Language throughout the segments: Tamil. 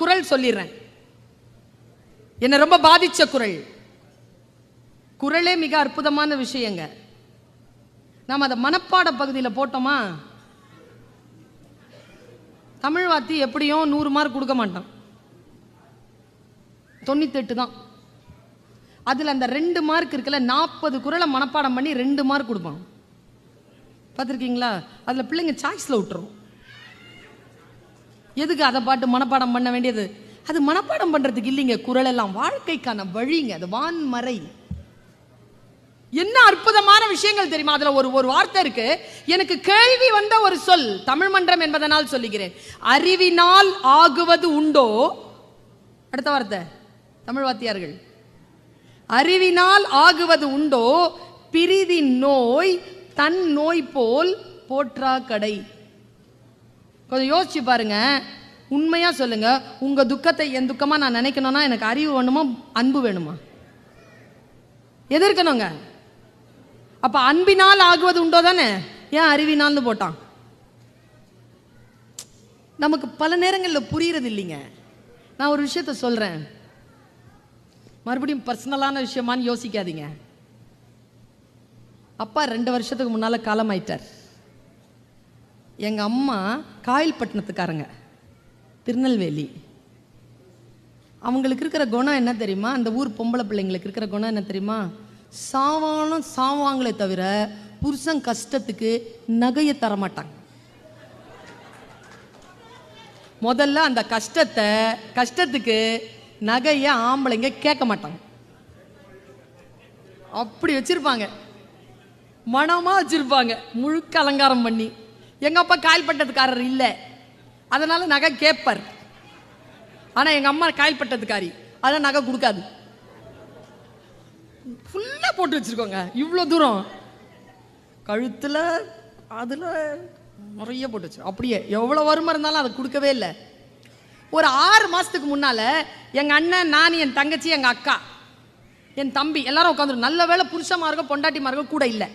குரல் சொல்லிடுறேன். என்னை ரொம்ப பாதிச்ச குரல். குரலே மிக அற்புதமான விஷயங்க. நாம் அதை மனப்பாட பகுதியில் போட்டோமா? தமிழ் வாத்தி எப்படியும் நூறு மார்க் கொடுக்க மாட்டான் தொண்ணூத்தெட்டு தான். அதில் அந்த ரெண்டு மார்க் இருக்குல்ல நாற்பது குரலை மனப்பாடம் பண்ணி ரெண்டு மார்க் கொடுப்பான் பார்த்துருக்கீங்களா? அதில் பிள்ளைங்க சாய்ஸில் விட்டுரும். எதுக்கு அதை பாட்டு மனப்பாடம் பண்ண வேண்டியது? அது மனப்பாடம் பண்ணுறதுக்கு இல்லைங்க. குரல் எல்லாம் வாழ்க்கைக்கான வழிங்க. அது வான்மறை. என்ன அற்புதமான விஷயங்கள் தெரியுமா? அதுல ஒரு ஒரு வார்த்தை இருக்கு. எனக்கு கேள்வி வந்த ஒரு சொல் தமிழ் மன்றம் என்பதனால் சொல்லுகிறேன். அறிவினால் ஆகுவது உண்டோ? அடுத்த வார்த்தை. தமிழ் வாத்தியார்கள். அறிவினால் ஆகுவது உண்டோ? பிரிதி நோய் தன் நோய் போல் போற்றா கடை. கொஞ்சம் யோசிச்சு பாருங்க. உண்மையாக சொல்லுங்க. உங்கள் துக்கத்தை என் துக்கமாக நான் நினைக்கணும்னா எனக்கு அறிவு வேணுமா அன்பு வேணுமா? எது இருக்கணுங்க? அப்போ அன்பினால் ஆகுவது உண்டோ தானே? ஏன் அறிவினால்னு போட்டான்? நமக்கு பல நேரங்களில் புரியறது இல்லைங்க. நான் ஒரு விஷயத்த சொல்கிறேன் மறுபடியும் பர்சனலான விஷயமான்னு யோசிக்காதீங்க. அப்பா ரெண்டு வருஷத்துக்கு முன்னால காலமாயிட்டார். எங்கள் அம்மா காயல்பட்டினத்துக்காரங்க. திருநெல்வேலி. அவங்களுக்கு இருக்கிற குணம் என்ன தெரியுமா? அந்த ஊர் பொம்பளை பிள்ளைங்களுக்கு இருக்கிற குணம் என்ன தெரியுமா? சாவானும் சாவாங்களே தவிர புருஷன் கஷ்டத்துக்கு நகையை தர மாட்டாங்க முதல்ல அந்த கஷ்டத்தை கஷ்டத்துக்கு நகையை ஆம்பளைங்க கேட்க மாட்டாங்க. அப்படி வச்சிருப்பாங்க. மனமா வச்சிருப்பாங்க. முழுக்க அலங்காரம் பண்ணி. எங்கள் அப்பா காயல் பட்டதுக்காரர் இல்லை. அதனால் நகை கேட்பார் ஆனால் எங்கள் அம்மா காயல் பட்டதுக்காரி அதான் நகை கொடுக்காது. ஃபுல்லாக போட்டு வச்சுருக்கோங்க. இவ்வளோ தூரம். கழுத்தில் அதில் நிறைய போட்டு வச்சு அப்படியே எவ்வளோ வறுமை இருந்தாலும் அதை கொடுக்கவே இல்லை. ஒரு ஆறு மாதத்துக்கு முன்னால் எங்கள் அண்ணன் நான் என் தங்கச்சி எங்கள் அக்கா என் தம்பி எல்லாரும் உட்காந்துரும் நல்ல வேளை புருஷமார்க்க பொண்டாட்டிமார்க்க கூட இல்லை.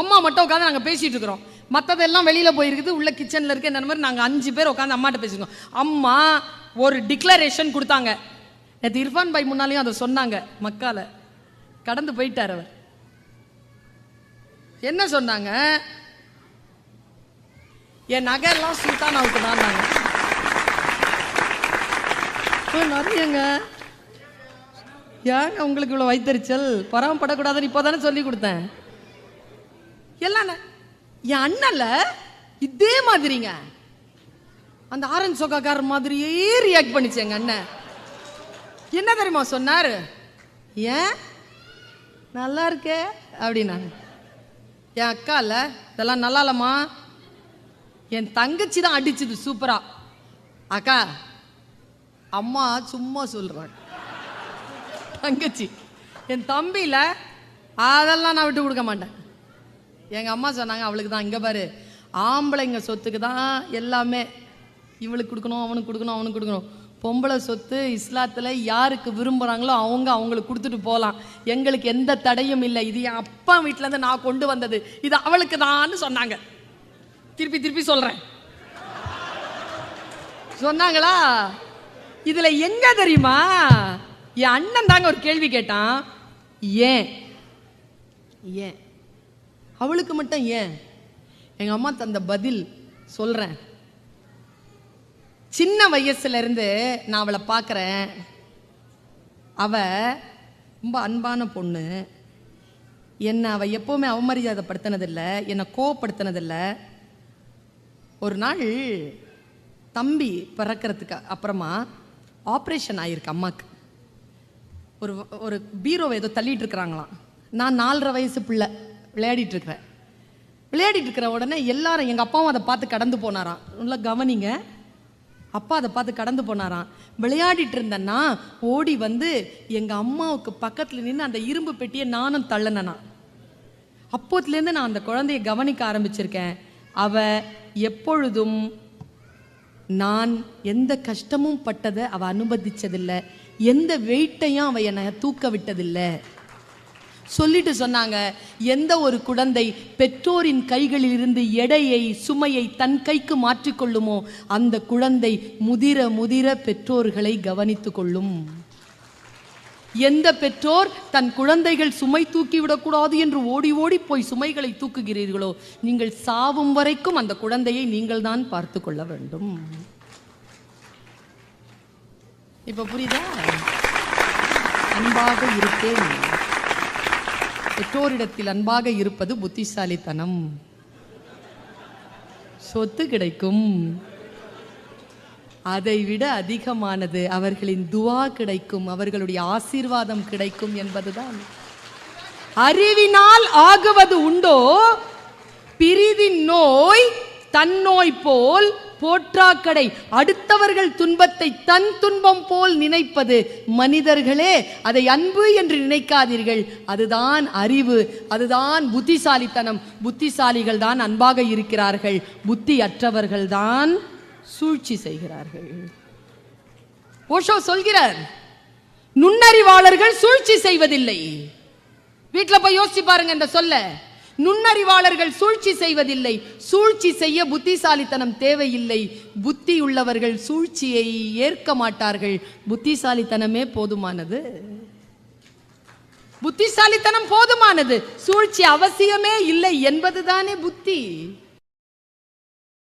அம்மா மட்டும் உட்காந்து நாங்கள் பேசிகிட்டு இருக்கிறோம். மற்றதெல்லாம் வெளியில் போயிருக்குது உள்ள கிச்சனில் இருக்க என்ன மாதிரி நாங்கள் அஞ்சு பேர் உட்காந்து அம்மாட்ட பேசிருக்கோம். அம்மா ஒரு டிக்ளரேஷன் கொடுத்தாங்க. நேற்று இர்ஃபான் பாய் முன்னாலையும் அதை சொன்னாங்க மக்கால. கடந்து போயிட்டார் அவர். என்ன சொன்னாங்க? என் நகையெல்லாம் சுல்தானாவுக்கு தான் நிறையங்க. ஏங்க உங்களுக்கு இவ்வளோ வைத்தறிச்சல்? பராமப்படக்கூடாதுன்னு இப்போ தானே சொல்லி கொடுத்தேன். எல்லாம். என் அண்ணன்ல இதே மாதிரிங்க. அந்த ஆரஞ்சு சொக்காக்கார மாதிரியே ரியாக்ட் பண்ணிச்சு எங்க அண்ணன். என்ன தெரியுமா சொன்னார்? ஏன்? நல்லா இருக்கே? அப்படின்னாங்க. என் அக்கா இல்லை இதெல்லாம் நல்லா இல்லம்மா. என் தங்கச்சி தான் அடிச்சுது சூப்பரா. அக்கா அம்மா சும்மா சொல்றாங்க தங்கச்சி என் தம்பியில அதெல்லாம் நான் விட்டு கொடுக்க மாட்டேன். எங்கள் அம்மா சொன்னாங்க அவளுக்கு தான் இங்கே பாரு. ஆம்பளைங்க சொத்துக்கு தான் எல்லாமே இவளுக்கு கொடுக்கணும் அவனுக்கு கொடுக்கணும் அவனுக்கு கொடுக்கணும். பொம்பளை சொத்து இஸ்லாத்தில் யாருக்கு விரும்புகிறாங்களோ அவங்க அவங்களுக்கு கொடுத்துட்டு போகலாம் எங்களுக்கு எந்த தடையும் இல்லை. இது என் அப்பா வீட்டிலேருந்து நான் கொண்டு வந்தது. இது அவளுக்கு தான்னு சொன்னாங்க. திருப்பி திருப்பி சொல்கிறேன் சொன்னாங்களா? இதில் எங்க தெரியுமா? என் அண்ணன் தாங்க ஒரு கேள்வி கேட்டான். ஏன்? ஏன்? அவளுக்கு மட்டும் ஏன்? எங்கள் அம்மா தந்த பதில் சொல்கிறேன் சின்ன வயசுலேருந்து நான் அவளை பார்க்குறேன். அவ ரொம்ப அன்பான பொண்ணு. என்னை அவள் எப்போவுமே அவமரியாதைப்படுத்தினதில்லை என்னை கோவப்படுத்தினதில்லை. ஒரு நாள் தம்பி பிறக்கிறதுக்கு அப்புறமா ஆப்ரேஷன் ஆகியிருக்கு அம்மாவுக்கு ஒரு ஒரு பீரோவை ஏதோ தள்ளிட்டு இருக்கிறாங்களாம். நான் நாலரை வயசு பிள்ளை. விளையாடிட்டு இருக்கிறேன் விளையாடிட்டு இருக்கிற உடனே எல்லாரும் எங்கள் அப்பாவும் அதை பார்த்து கடந்து போனாராம். நல்லா கவனிங்க. அப்பா அதை பார்த்து கடந்து போனாராம். விளையாடிட்டு இருந்தேன்னா ஓடி வந்து எங்கள் அம்மாவுக்கு பக்கத்தில் நின்று அந்த இரும்பு பெட்டியை நானும் தள்ளனேனா அப்போத்துலேருந்து நான் அந்த குழந்தைய கவனிக்க ஆரம்பிச்சிருக்கேன். அவ எப்பொழுதும் நான் எந்த கஷ்டமும் பட்டதை அவ அனுமதிச்சதில்லை. எந்த வெயிட்டையும் அவ என்னை தூக்க விட்டதில்லை சொல்லிட்டு சொன்னாங்க எந்த ஒரு குழந்தை பெற்றோரின் கைகளில் இருந்து எடையை சுமையை தன் கைக்கு மாற்றிக்கொள்ளுமோ அந்த குழந்தை முதிர முதிர பெற்றோர்களை கவனித்து கொள்ளும். எந்த பெற்றோர் தன் குழந்தைகள் சுமை தூக்கி விடக்கூடாது என்று ஓடி ஓடி போய் சுமைகளை தூக்குகிறீர்களோ நீங்கள் சாவும் வரைக்கும் அந்த குழந்தையை நீங்கள் தான் பார்த்து கொள்ள வேண்டும். இப்ப புரியுதா? அன்பாக இருப்பேன். பெற்றோரிடத்தில் அன்பாக இருப்பது புத்திசாலித்தனம். சொத்து கிடைக்கும். அதை விட அதிகமானது அவர்களின் துவா கிடைக்கும். அவர்களுடைய ஆசீர்வாதம் கிடைக்கும் என்பதுதான். அறிவினால் ஆகுவது உண்டோ? பிரிதின் நோய் தன்னோய் போல் போற்றாக்கடை அடுத்தவர்கள் துன்பத்தை தன் துன்பம் போல் நினைப்பது. மனிதர்களே அதை அன்பு என்று நினைக்காதீர்கள். அதுதான் அறிவு அதுதான் புத்திசாலித்தனம். புத்திசாலிகள் தான் அன்பாக இருக்கிறார்கள். புத்தி அற்றவர்கள் தான் சூழ்ச்சி செய்கிறார்கள். ஓஷோ சொல்கிறார் நுண்ணறிவாளர்கள் சூழ்ச்சி செய்வதில்லை. வீட்டில் போய் யோசிச்சு பாருங்க இந்த சொல்ல. நுண்ணறிவாளர்கள் சூழ்ச்சி செய்வதில்லை. சூழ்ச்சி செய்ய புத்திசாலித்தனம் தேவையில்லை. புத்தி உள்ளவர்கள் சூழ்ச்சியை ஏற்க மாட்டார்கள். புத்திசாலித்தனமே போதுமானது. புத்திசாலித்தனம் போதுமானது. சூழ்ச்சி அவசியமே இல்லை என்பதுதானே புத்தி.